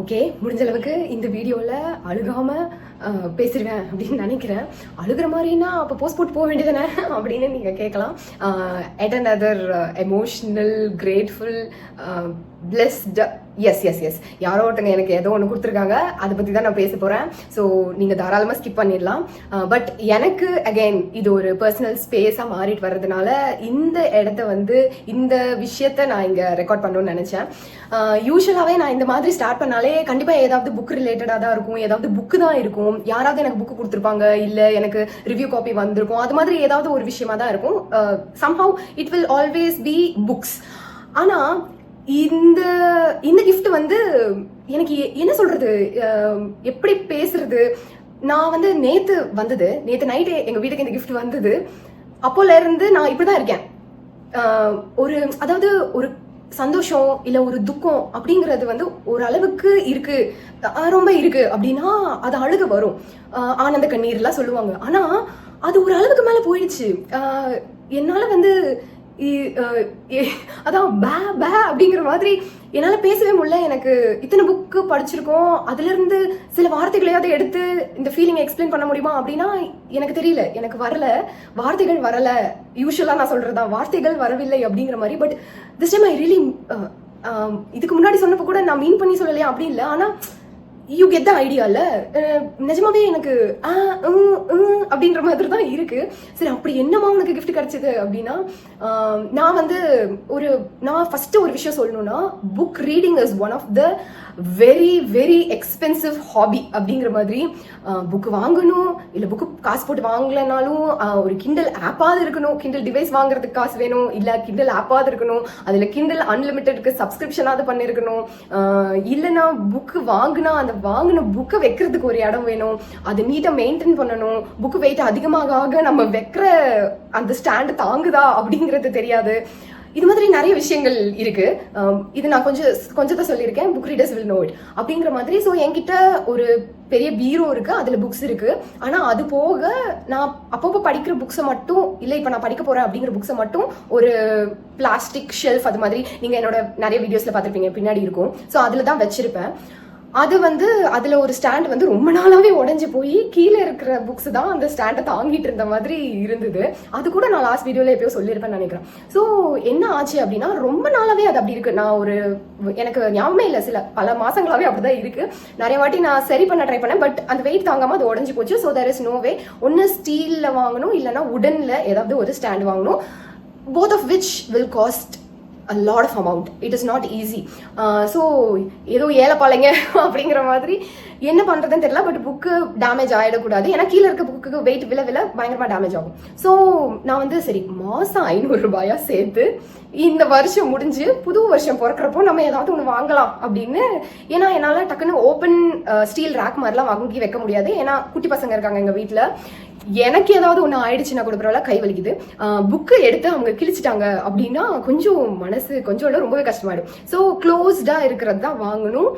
Okay முடிஞ்ச அளவுக்கு இந்த வீடியோவில் அழுகாம பேசிடுவேன் அப்படின்னு நினைக்கிறேன். அழுகிற மாதிரின்னா அப்போ போஸ்ட் போட்டு போக வேண்டியதானே அப்படின்னு நீங்கள் கேட்கலாம். எட் and other emotional grateful blessed yes yes yes யாரோ ஒருத்தங்க எனக்கு ஏதோ ஒன்று கொடுத்துருக்காங்க அதை பற்றி தான் நான் பேச போகிறேன் ஸோ நீங்கள் தாராளமாக ஸ்கிப் பண்ணிடலாம். Uh, பட் எனக்கு அகைன் இது ஒரு பர்சனல் ஸ்பேஸாக மாறிட்டு வர்றதுனால இந்த இடத்த வந்து இந்த விஷயத்த நான் இங்கே ரெக்கார்ட் பண்ணணும்னு நினச்சேன். யூஸ்வலாகவே uh, நான் இந்த மாதிரி ஸ்டார்ட் பண்ணாலே கண்டிப்பாக ஏதாவது புக் ரிலேட்டடாக தான் இருக்கும் ஏதாவது புக்கு தான் இருக்கும். யாராவது எனக்கு புக்கு கொடுத்துருப்பாங்க இல்லை எனக்கு ரிவ்யூ காப்பி வந்திருக்கும். அது மாதிரி ஏதாவது ஒரு விஷயமா தான் இருக்கும். Somehow it will always be books ஆனால் இந்த இந்த கிஃப்ட் வந்து எனக்கு என்ன சொல்றது எப்படி பேசுறது? நான் வந்து நேத்து வந்தது. நேத்து நைட்டு எங்க வீட்டுக்கு இந்த கிஃப்ட் வந்தது. அப்போல இருந்து நான் இப்படிதான் இருக்கேன். ஒரு அதாவது ஒரு சந்தோஷம் இல்ல ஒரு துக்கம் அப்படிங்கிறது வந்து ஒரு அளவுக்கு இருக்கு. ரொம்ப இருக்கு அப்படின்னா அது அழுக வரும். ஆனந்த கண்ணீர்லாம் சொல்லுவாங்க. ஆனா அது ஒரு அளவுக்கு மேல போயிடுச்சு. என்னால வந்து அதான் பே பே அப்படிங்கிற மாதிரி என்னால் பேசவே முடியல. எனக்கு இத்தனை புக்கு படிச்சிருக்கோம். அதுலேருந்து சில வார்த்தைகளையாவது எடுத்து இந்த ஃபீலிங்கை எக்ஸ்பிளைன் பண்ண முடியுமா அப்படின்னா எனக்கு தெரியல. எனக்கு வரல. வார்த்தைகள் வரல. யூஸ்வலாக நான் சொல்கிறது தான் வார்த்தைகள் வரவில்லை அப்படிங்கிற மாதிரி. But this time I really இதுக்கு முன்னாடி சொன்னப்போ கூட நான் மீன் பண்ணி சொல்லலையா? அப்படி இல்லை. ஆனால் யூ கெட் த ஐடியால நிஜமாவே எனக்கு ஆ, ம், ம் அப்படின்ற மாதிரி தான் இருக்கு. சரி அப்படி என்னமா உனக்கு கிஃப்ட் கிடைச்சது அப்படின்னா நான் வந்து ஒரு நான் ஃபர்ஸ்ட் ஒரு விஷயம் சொல்லணும்னா book reading is one of the very very expensive hobby அப்படிங்கிற மாதிரி புக் வாங்கணும். இல்லை புக்கு காசு போட்டு வாங்கலைனாலும் ஒரு கிண்டல் ஆப்பாவது இருக்கணும். கிண்டல் டிவைஸ் வாங்குறதுக்கு காசு வேணும். இல்லை கிண்டல் ஆப்பாவது இருக்கணும். அதில் கிண்டல் அன்லிமிட்டெட்க்கு சப்ஸ்கிரிப்ஷனாவது பண்ணியிருக்கணும் இல்லைன்னா புக்கு வாங்கினா அந்த வாங்கின புக்கை வைக்கிறதுக்கு ஒரு இடம் வேணும். அது நீட்டாக மெயின்டைன் பண்ணணும். புக்கு வெயிட் அதிகமாக ஆக நம்ம வைக்கிற அந்த ஸ்டாண்டு தாங்குதா அப்படிங்கிறது தெரியாது. இது மாதிரி நிறைய விஷயங்கள் இருக்கு. இது நான் கொஞ்சம் கொஞ்சத்தை சொல்லியிருக்கேன். Book readers will know it அப்படிங்கிற மாதிரி ஸோ என்கிட்ட ஒரு பெரிய பீரோ இருக்கு. அதுல புக்ஸ் இருக்கு. ஆனா அது போக நான் அப்பப்போ படிக்கிற புக்ஸை மட்டும் இல்லை இப்போ நான் படிக்க போறேன் அப்படிங்கிற புக்ஸை மட்டும் ஒரு பிளாஸ்டிக் ஷெல்ஃப் அது மாதிரி நீங்க என்னோட நிறைய வீடியோஸ்ல பார்த்துருப்பீங்க. பின்னாடி இருக்கும். ஸோ அதுல தான் வச்சிருப்பேன். அது வந்து அதுல ஒரு ஸ்டாண்ட் வந்து ரொம்ப நாளாவே உடஞ்சி போய் கீழே இருக்கிற புக்ஸ் தான் அந்த ஸ்டாண்டை தாங்கிட்டு இருந்த மாதிரி இருந்தது. அது கூட நான் லாஸ்ட் வீடியோல எப்பயோ சொல்லியிருப்பேன்னு நினைக்கிறேன். ஸோ என்ன ஆச்சு அப்படின்னா ரொம்ப நாளாவே அது அப்படி இருக்கு. நான் ஒரு எனக்கு ஞாபகமே இல்லை. சில பல மாசங்களாவே அப்படிதான் இருக்கு. நிறைய வாட்டி நான் சரி பண்ண ட்ரை பண்ணேன். பட் அந்த வெயிட் தாங்காம அது உடஞ்சி போச்சு. So there is no way ஒன்னு ஸ்டீல்ல வாங்கணும் இல்லைன்னா உடன்ல ஏதாவது ஒரு ஸ்டாண்ட் வாங்கணும். Both of which will cost lot of amount it is not easy so ஏதோ ஏழைப்பாளைங்க அப்படிங்கிற மாதிரி என்ன பண்ணுறதுன்னு தெரியல பட் புக்கு டேமேஜ் ஆகிடக்கூடாது ஏன்னா கீழே இருக்க புக்கு வெயிட் வில வில பயங்கரமாக டேமேஜ் ஆகும். ஸோ நான் வந்து சரி மாதம் ஐநூறுரூபாயாக சேர்த்து இந்த வருஷம் முடிஞ்சு புது வருஷம் பிறக்கிறப்போ நம்ம ஏதாவது ஒன்று வாங்கலாம் அப்படின்னு ஏன்னா என்னால் டக்குன்னு ஓப்பன் ஸ்டீல் ரேக் மாதிரிலாம் வாங்கி வைக்க முடியாது. ஏன்னா குட்டி பசங்க இருக்காங்க எங்கள் வீட்டில் எனக்கு ஏதாவது ஒன்று ஆயிடுச்சுன்னா கூட பரவாயில்ல கை வலிக்குது. புக்கு எடுத்து அவங்க கிழிச்சிட்டாங்க அப்படின்னா கொஞ்சம் மனசு கொஞ்சம் இல்லை ரொம்பவே கஷ்டமாயிடும். ஸோ க்ளோஸ்டாக இருக்கிறது தான் வாங்கணும்.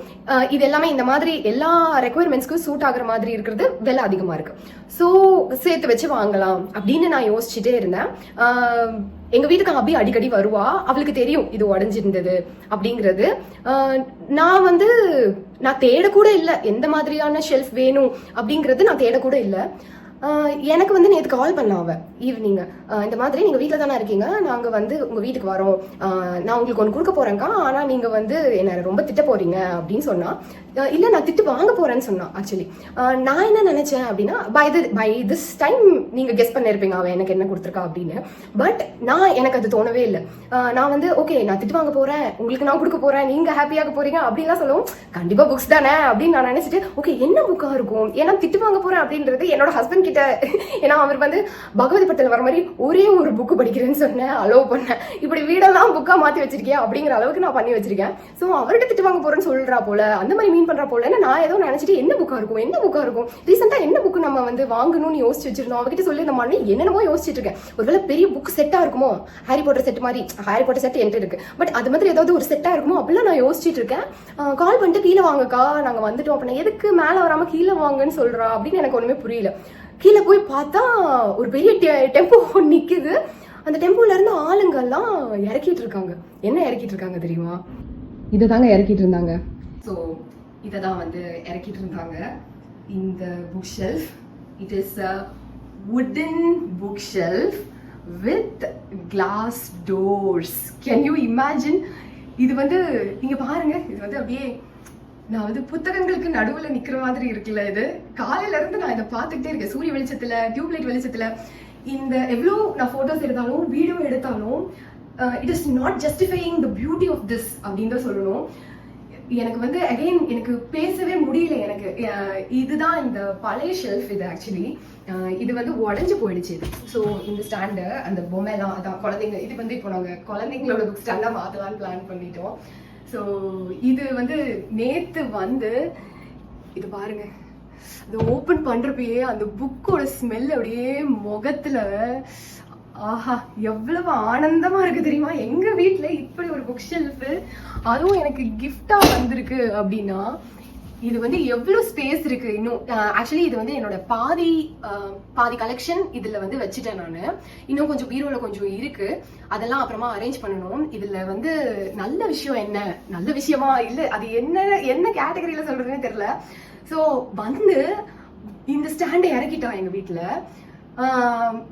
இது எல்லாமே இந்த மாதிரி எல்லா ரெக்குயர்மெண்ட்ஸ்க்கும் சூட் ஆகுற மாதிரி இருக்கிறது விலை அதிகமாக இருக்கு. ஸோ சேர்த்து வச்சு வாங்கலாம் அப்படின்னு நான் யோசிச்சுட்டே இருந்தேன். எங்கள் வீட்டுக்கு அபி அடிக்கடி வருவா. அவளுக்கு தெரியும் இது உடஞ்சிருந்தது அப்படிங்கிறது. நான் வந்து நான் தேடக்கூட இல்லை. எந்த மாதிரியான ஷெல்ஃப் வேணும் அப்படிங்கிறது நான் தேடக்கூட இல்லை. எனக்கு வந்து நேற்று கால் பண்ண அவ ஈவினிங் இந்த மாதிரி நீங்கள் வீட்டில் தானே இருக்கீங்க நாங்கள் வந்து உங்கள் வீட்டுக்கு வரோம். நான் உங்களுக்கு ஒன்று கொடுக்க போகிறேங்க்கா ஆனால் நீங்கள் வந்து என்னை ரொம்ப திட்ட போறீங்க அப்படின்னு சொன்னால் இல்லை நான் திட்டு வாங்க போகிறேன்னு சொன்னான் ஆக்சுவலி நான் என்ன நினச்சேன் அப்படின்னா by the by this time நீங்கள் கெஸ் பண்ணியிருப்பீங்க அவன் எனக்கு என்ன கொடுத்துருக்கா அப்படின்னு. பட் நான் எனக்கு அது தோணவே இல்லை. நான் வந்து ஓகே நான் திட்டு வாங்க போகிறேன் உங்களுக்கு நான் கொடுக்க போகிறேன் நீங்கள் ஹாப்பியாக போறீங்க அப்படின்லாம் சொல்லவும் கண்டிப்பாக புக்ஸ் தானே அப்படின்னு நான் நினச்சிட்டு ஓகே என்ன புக்காக இருக்கும்? ஏன்னா திட்டு வாங்க போகிறேன் அப்படின்றது என்னோட ஹஸ்பண்ட் கிட்ட ஏன்னா அவர் வந்து பகவதி படத்தில் வர மாதிரி ஒரே ஒரு புக்கு படிக்கிறேன்னு சொன்னேன் அலோவ் பண்ணேன். இப்படி வீடெல்லாம் புக்கா மாத்தி வச்சிருக்கியா அப்படிங்கிற அளவுக்கு நான் பண்ணி வச்சிருக்கேன். ஸோ அவர்கிட்ட திட்டு வாங்க போறேன்னு சொல்றா போல. அந்த மாதிரி மீன் பண்ணுற போல நான் ஏதோ நினச்சிட்டு என்ன புக்காக இருக்கும் என்ன புக்காக இருக்கும்? ரீசெண்டாக என்ன புக்கு நம்ம வந்து வாங்கணும்னு யோசிச்சு வச்சிருந்தோம். அவகிட்ட சொல்லி இந்த மாதிரி என்னென்னமோ யோசிச்சுட்டு இருக்கேன். ஒருவேளை பெரிய புக் செட்டாக இருக்குமோ? ஹாரி போட்டர் செட் மாதிரி. ஹாரி போட்டர் செட் என்கிட்ட இருக்கு. பட் அது மாதிரி ஏதாவது ஒரு செட்டாக இருக்குமோ? அப்படிலாம் நான் யோசிச்சுட்டு இருக்கேன். கால் பண்ணிட்டு கீழே வாங்கக்கா நாங்கள் வந்துட்டோம் அப்படின்னா எதுக்கு மேலே வராமல் கீழே வாங்கன்னு சொல்கிறா அப்படின்னு எனக்கு ஒன்றுமே புரியல. கீழே போய் பார்த்தா ஒரு பெரிய டெம்போ நிற்குது அந்த டெம்போல இருந்து ஆளுங்கெல்லாம் இறக்கிட்டு இருக்காங்க. என்ன இறக்கிட்டு இருக்காங்க தெரியுமா? இதை தாங்க இறக்கிட்டு இருந்தாங்க. ஸோ இதை தான் வந்து இறக்கிட்டு இருந்தாங்க. இந்த book shelf it is a wooden book shelf with glass doors can you imagine இது வந்து நீங்கள் பாருங்கள் இது வந்து அப்படியே நான் வந்து புத்தகங்களுக்கு நடுவில் நிற்கிற மாதிரி இருக்குல்ல இது. காலையிலேருந்து நான் இதை பார்த்துக்கிட்டே இருக்கேன். சூரிய வெளிச்சத்தில் டியூப்லைட் வெளிச்சத்தில். இந்த எவ்வளோ நான் ஃபோட்டோஸ் எடுத்தாலும் வீடியோ எடுத்தாலும் it is not justifying the beauty of this அப்படின்னு தான் சொல்லணும். எனக்கு வந்து அகைன் எனக்கு பேசவே முடியல எனக்கு. இதுதான் இந்த பழைய ஷெல்ஃப் இது ஆக்சுவலி இது வந்து உடஞ்சி போயிடுச்சு. இது ஸோ இந்த ஸ்டாண்டு அந்த பொம்மைலாம் அதான் குழந்தைங்க இது வந்து இப்போ நாங்கள் குழந்தைங்களோட புக் ஸ்டாண்டாக மாற்றலான்னு பிளான் பண்ணிட்டோம். ஸோ இது வந்து நேற்று வந்து இது பாருங்க. இது ஓப்பன் பண்ணுறப்பயே அந்த புக்கோட ஸ்மெல் அப்படியே முகத்தில் ஆஹா எவ்வளவு ஆனந்தமா இருக்கு தெரியுமா? எங்க வீட்ல இப்படி ஒரு புக் ஷெல்ஃபு அதுவும் எனக்கு கிஃப்டா வந்திருக்கு அப்படின்னா இது வந்து எவ்வளவு ஸ்பேஸ் இருக்கு? இன்னும் ஆக்சுவலி இது வந்து என்னோட பாதி பாதி கலெக்ஷன் இதுல வந்து வச்சுட்டேன் நான். இன்னும் கொஞ்சம் பீரோல கொஞ்சம் இருக்கு. அதெல்லாம் அப்புறமா அரேஞ்ச் பண்ணணும். இதுல வந்து நல்ல விஷயம் என்ன? நல்ல விஷயமா? இல்ல அது என்ன என்ன கேட்டகரியில சொல்றதுன்னு தெரியல. ஸோ வந்து இந்த ஸ்டாண்டை இறக்கிட்டான் எங்க வீட்டில்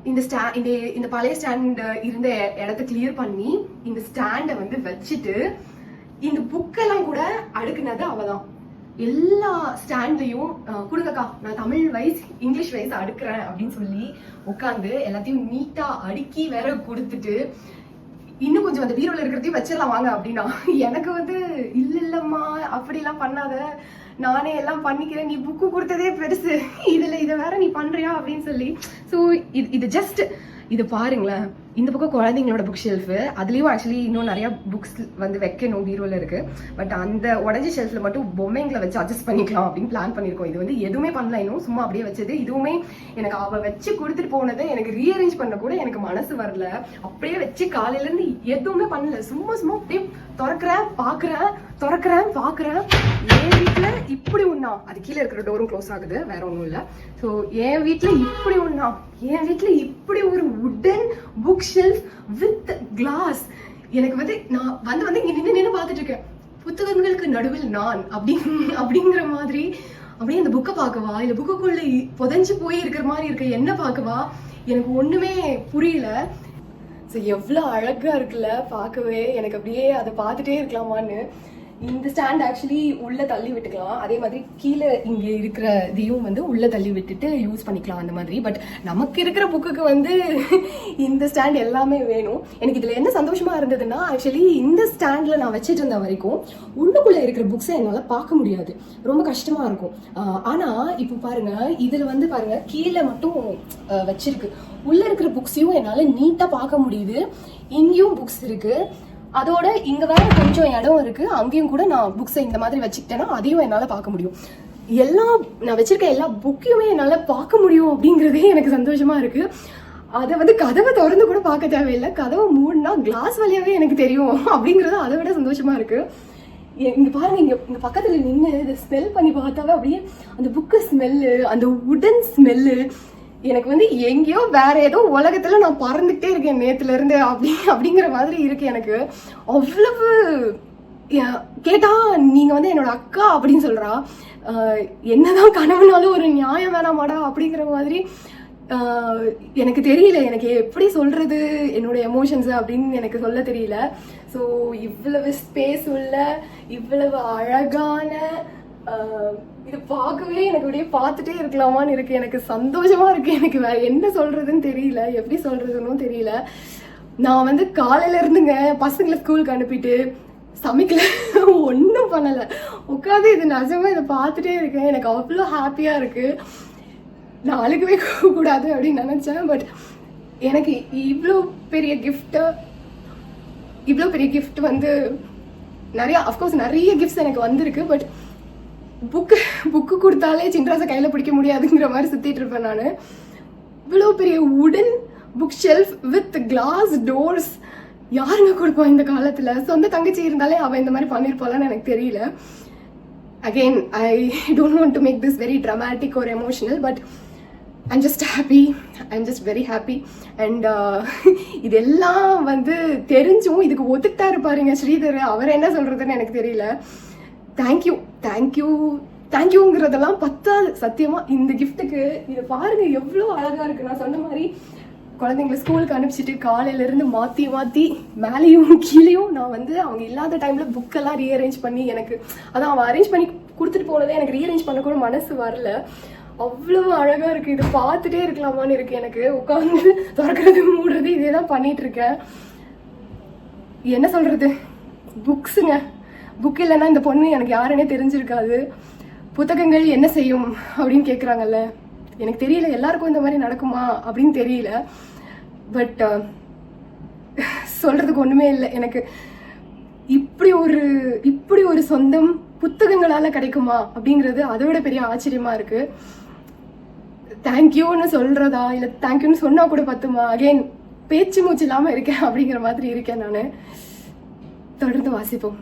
இந்த ஸ்டா இந்த இந்த பழைய ஸ்டாண்ட் இருந்த இடத்த கிளியர் பண்ணி இந்த ஸ்டாண்டை வந்து வச்சுட்டு இந்த புக்கெல்லாம் கூட அடுக்குனது அவதான். எல்லா ஸ்டாண்ட்லையும் கொடுங்கக்கா நான் தமிழ் வைஸ் இங்கிலீஷ் வைஸ் அடுக்குறேன் அப்படின்னு சொல்லி உட்காந்து எல்லாத்தையும் நீட்டா அடுக்கி வேற கொடுத்துட்டு இன்னும் கொஞ்சம் அந்த பீரோல இருக்கிறதையும் வச்சிடலாம் வாங்க அப்படின்னா. எனக்கு வந்து இல்ல இல்லம்மா அப்படிலாம் பண்ணாத. நானே எல்லாம் பண்ணிக்கிறேன் நீ புக்கு கொடுத்ததே பெருசு. இதுல இதை வேற நீ பண்றியா அப்படின்னு சொல்லி. ஸோ இது இது ஜஸ்ட் இது பாருங்களேன். இந்த பக்கம் குழந்தைங்களோட புக் ஷெல்ஃபு அதுலேயும் ஆக்சுவலி இன்னும் நிறையா புக்ஸ் வந்து வைக்கணும் பீரோல இருக்குது பட் அந்த உடஞ்சி ஷெல்ஃபில் மட்டும் பொம்மைங்களை வச்சு அட்ஜஸ்ட் பண்ணிக்கலாம் அப்படின்னு பிளான் பண்ணியிருக்கோம். இது வந்து எதுவுமே பண்ணல இன்னும் சும்மா அப்படியே வச்சது. இதுவுமே எனக்கு அவள் வச்சு கொடுத்துட்டு போனதை எனக்கு ரீஅரேஞ்ச் பண்ண கூட எனக்கு மனசு வரல. அப்படியே வச்சு காலையிலேருந்து எதுவுமே பண்ணல. சும்மா சும்மா அப்படியே திறக்கிறேன் பார்க்குறேன் திறக்கிறேன் பார்க்குறேன் என் வீட்டில் இப்படி ஒன்றா அது கீழே இருக்கிற டோரும் க்ளோஸ் ஆகுது வேற ஒன்றும் இல்லை. ஸோ என் வீட்டில் இப்படி ஒன்றா என் வீட்டில் இப்படி ஒரு உடன் புக் ஷெல்ஃப் வித் கிளாஸ் எனக்கு வந்து நான் வந்து வந்து இங்கே நின்று நின்று பார்த்துட்டு இருக்கேன் புத்தகங்களுக்கு நடுவில் நான் அப்படி அப்படிங்கிற மாதிரி அப்படியே அந்த புக்கை பார்க்கவா? இல்லை புக்குக்குள்ளே புதஞ்சு போய் இருக்கிற மாதிரி இருக்க என்ன பார்க்கவா? எனக்கு ஒன்றுமே புரியல. ஸோ எவ்வளோ அழகாக இருக்குல்ல பார்க்கவே. எனக்கு அப்படியே அதை பார்த்துட்டே இருக்கலாமான்னு. இந்த ஸ்டாண்ட் ஆக்சுவலி உள்ள தள்ளி விட்டுக்கலாம். அதே மாதிரி கீழே இங்க இருக்கிற இதையும் வந்து உள்ள தள்ளி விட்டுட்டு யூஸ் பண்ணிக்கலாம் அந்த மாதிரி. பட் நமக்கு இருக்கிற புக்குக்கு வந்து இந்த ஸ்டாண்ட் எல்லாமே வேணும். எனக்கு இதுல என்ன சந்தோஷமா இருந்ததுன்னா ஆக்சுவலி இந்த ஸ்டாண்ட்ல நான் வச்சிட்டு இருந்த வரைக்கும் உள்ளுக்குள்ள இருக்கிற புக்ஸை என்னால பார்க்க முடியாது. ரொம்ப கஷ்டமா இருக்கும். ஆனால் ஆனா இப்போ பாருங்க இதுல வந்து பாருங்க கீழே மட்டும் வச்சிருக்கு. உள்ள இருக்கிற புக்ஸையும் என்னால நீட்டா பார்க்க முடியுது. இங்கேயும் புக்ஸ் இருக்கு. அதோட இங்க வேற கொஞ்சம் இடம் இருக்கு. அங்கேயும் கூட நான் புக்ஸை இந்த மாதிரி வச்சுக்கிட்டேன்னா அதையும் என்னால பார்க்க முடியும். எல்லா நான் வச்சிருக்க எல்லா புக்கையுமே என்னால பார்க்க முடியும் அப்படிங்கிறதே எனக்கு சந்தோஷமா இருக்கு. அதை வந்து கதவை திறந்து கூட பார்க்க தேவையில்லை. கதவை மூடினா கிளாஸ் வழியாவே எனக்கு தெரியும் அப்படிங்கறது அதை விட சந்தோஷமா இருக்கு. எ- இங்க பாருங்க இங்க இங்க பக்கத்துல நின்று இதை ஸ்மெல் பண்ணி பார்த்தாவே அப்படியே அந்த புக்கு ஸ்மெல்லு அந்த உடன் ஸ்மெல்லு எனக்கு வந்து எங்கேயோ வேற ஏதோ உலகத்துல நான் பறந்துகிட்டே இருக்கேன் நேத்துல இருந்து அப்படி அப்படிங்கிற மாதிரி இருக்கு எனக்கு. அவ்வளவு கேட்டா நீங்க வந்து என்னோட அக்கா அப்படின்னு சொல்றா. என்னதான் கனவுனாலும் ஒரு நியாயம் வேணாமாடா அப்படிங்கிற மாதிரி எனக்கு தெரியல. எனக்கு எப்படி சொல்றது? என்னோட எமோஷன்ஸ் அப்படின்னு எனக்கு சொல்ல தெரியல. ஸோ இவ்வளவு ஸ்பேஸ் உள்ள இவ்வளவு அழகான இது பார்க்கவே எனக்கு அப்படியே பார்த்துட்டே இருக்கலாமான்னு இருக்கு. எனக்கு சந்தோஷமா இருக்கு. எனக்கு வேற என்ன சொல்றதுன்னு தெரியல. எப்படி சொல்றதுன்னு தெரியல. நான் வந்து காலையில இருந்துங்க பசங்களை ஸ்கூலுக்கு அனுப்பிட்டு சமைக்கல. ஒன்றும் பண்ணலை. உட்காந்து இது நிஜமா இதை பார்த்துட்டே இருக்கேன். எனக்கு அவ்வளோ ஹாப்பியா இருக்கு. நான் கூடாது அப்படின்னு நினச்சேன். பட் எனக்கு இவ்வளோ பெரிய கிஃப்ட்டு இவ்வளோ பெரிய கிஃப்ட் வந்து நிறைய அஃப்கோர்ஸ் நிறைய கிஃப்ட்ஸ் எனக்கு வந்திருக்கு. பட் புக்கு புக்கு கொடுத்தாலே சின்ராசை கையில் பிடிக்க முடியாதுங்கிற மாதிரி சுற்றிட்டு இருப்பேன் நான். இவ்வளோ பெரிய wooden book shelf with glass doors யாருங்க கொடுப்போம் இந்த காலத்தில்? சொந்த தங்கச்சி இருந்தாலே அவள் இந்த மாதிரி பண்ணியிருப்பாளான்னு எனக்கு தெரியல. Again I don't want to make this very dramatic ஒரு emotional but I'm just happy I'm just very happy and இதெல்லாம் வந்து தெரிஞ்சும் இதுக்கு ஒத்துக்கிட்டா இருப்பாருங்க ஸ்ரீதர். அவர் என்ன சொல்கிறதுன்னு எனக்கு தெரியல. தேங்க்யூ தேங்க்யூ தேங்க்யூங்கிறதெல்லாம் பத்தாது. சத்தியமா இந்த கிஃப்ட்டுக்கு இதை பாருங்க எவ்வளோ அழகா இருக்கு. நான் சொன்ன மாதிரி குழந்தைங்களை ஸ்கூலுக்கு அனுப்பிச்சிட்டு காலையில இருந்து மாத்தி மாத்தி மேலேயும் கீழேயும் நான் வந்து அவங்க இல்லாத டைம்ல புக்கெல்லாம் ரீஅரேஞ்ச் பண்ணி எனக்கு அதான் அவன் அரேஞ்ச் பண்ணி கொடுத்துட்டு போனதே எனக்கு ரீஅரேஞ்ச் பண்ண கூட மனசு வரல. அவ்வளவு அழகா இருக்கு. இது பார்த்துட்டே இருக்கலாமான்னு இருக்கு எனக்கு. உட்காந்து திறக்கிறது மூடுறது இதே தான் பண்ணிட்டு இருக்கேன். என்ன சொல்றது? புக்ஸுங்க புக் இல்லைன்னா இந்த பொண்ணு எனக்கு யாருன்னே தெரிஞ்சிருக்காது. புத்தகங்கள் என்ன செய்யும் அப்படின்னு கேட்குறாங்கல்ல எனக்கு தெரியல எல்லாருக்கும் இந்த மாதிரி நடக்குமா அப்படின்னு தெரியல. பட் uh, சொல்றதுக்கு ஒண்ணுமே இல்லை. எனக்கு இப்படி ஒரு இப்படி ஒரு சொந்தம் புத்தகங்களால கிடைக்குமா அப்படிங்கிறது அதை விட பெரிய ஆச்சரியமா இருக்கு. தேங்க்யூன்னு சொல்றதா? இல்லை தேங்க்யூன்னு சொன்னா கூட பத்துமா? அகைன் பேச்சு மூச்சு இல்லாம இருக்கேன் அப்படிங்கிற மாதிரி இருக்கேன் நான். தொடர்ந்து வாசிப்போம்.